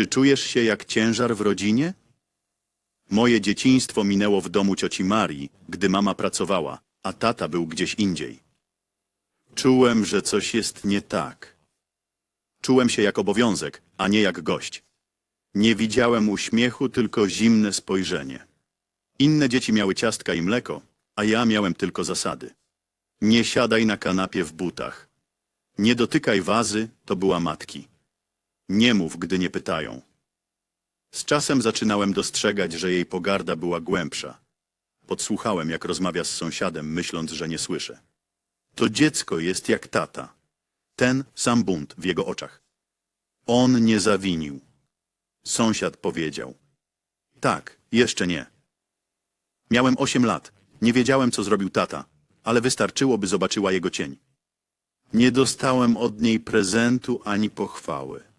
Czy czujesz się jak ciężar w rodzinie? Moje dzieciństwo minęło w domu cioci Marii, gdy mama pracowała, a tata był gdzieś indziej. Czułem, że coś jest nie tak. Czułem się jak obowiązek, a nie jak gość. Nie widziałem uśmiechu, tylko zimne spojrzenie. Inne dzieci miały ciastka i mleko, a ja miałem tylko zasady. Nie siadaj na kanapie w butach. Nie dotykaj wazy, to była matki. Nie mów, gdy nie pytają. Z czasem zaczynałem dostrzegać, że jej pogarda była głębsza. Podsłuchałem, jak rozmawia z sąsiadem, myśląc, że nie słyszę. To dziecko jest jak tata. Ten sam bunt w jego oczach. On nie zawinił. Sąsiad powiedział. Tak, jeszcze nie. Miałem osiem lat. Nie wiedziałem, co zrobił tata, ale wystarczyło, by zobaczyła jego cień. Nie dostałem od niej prezentu ani pochwały.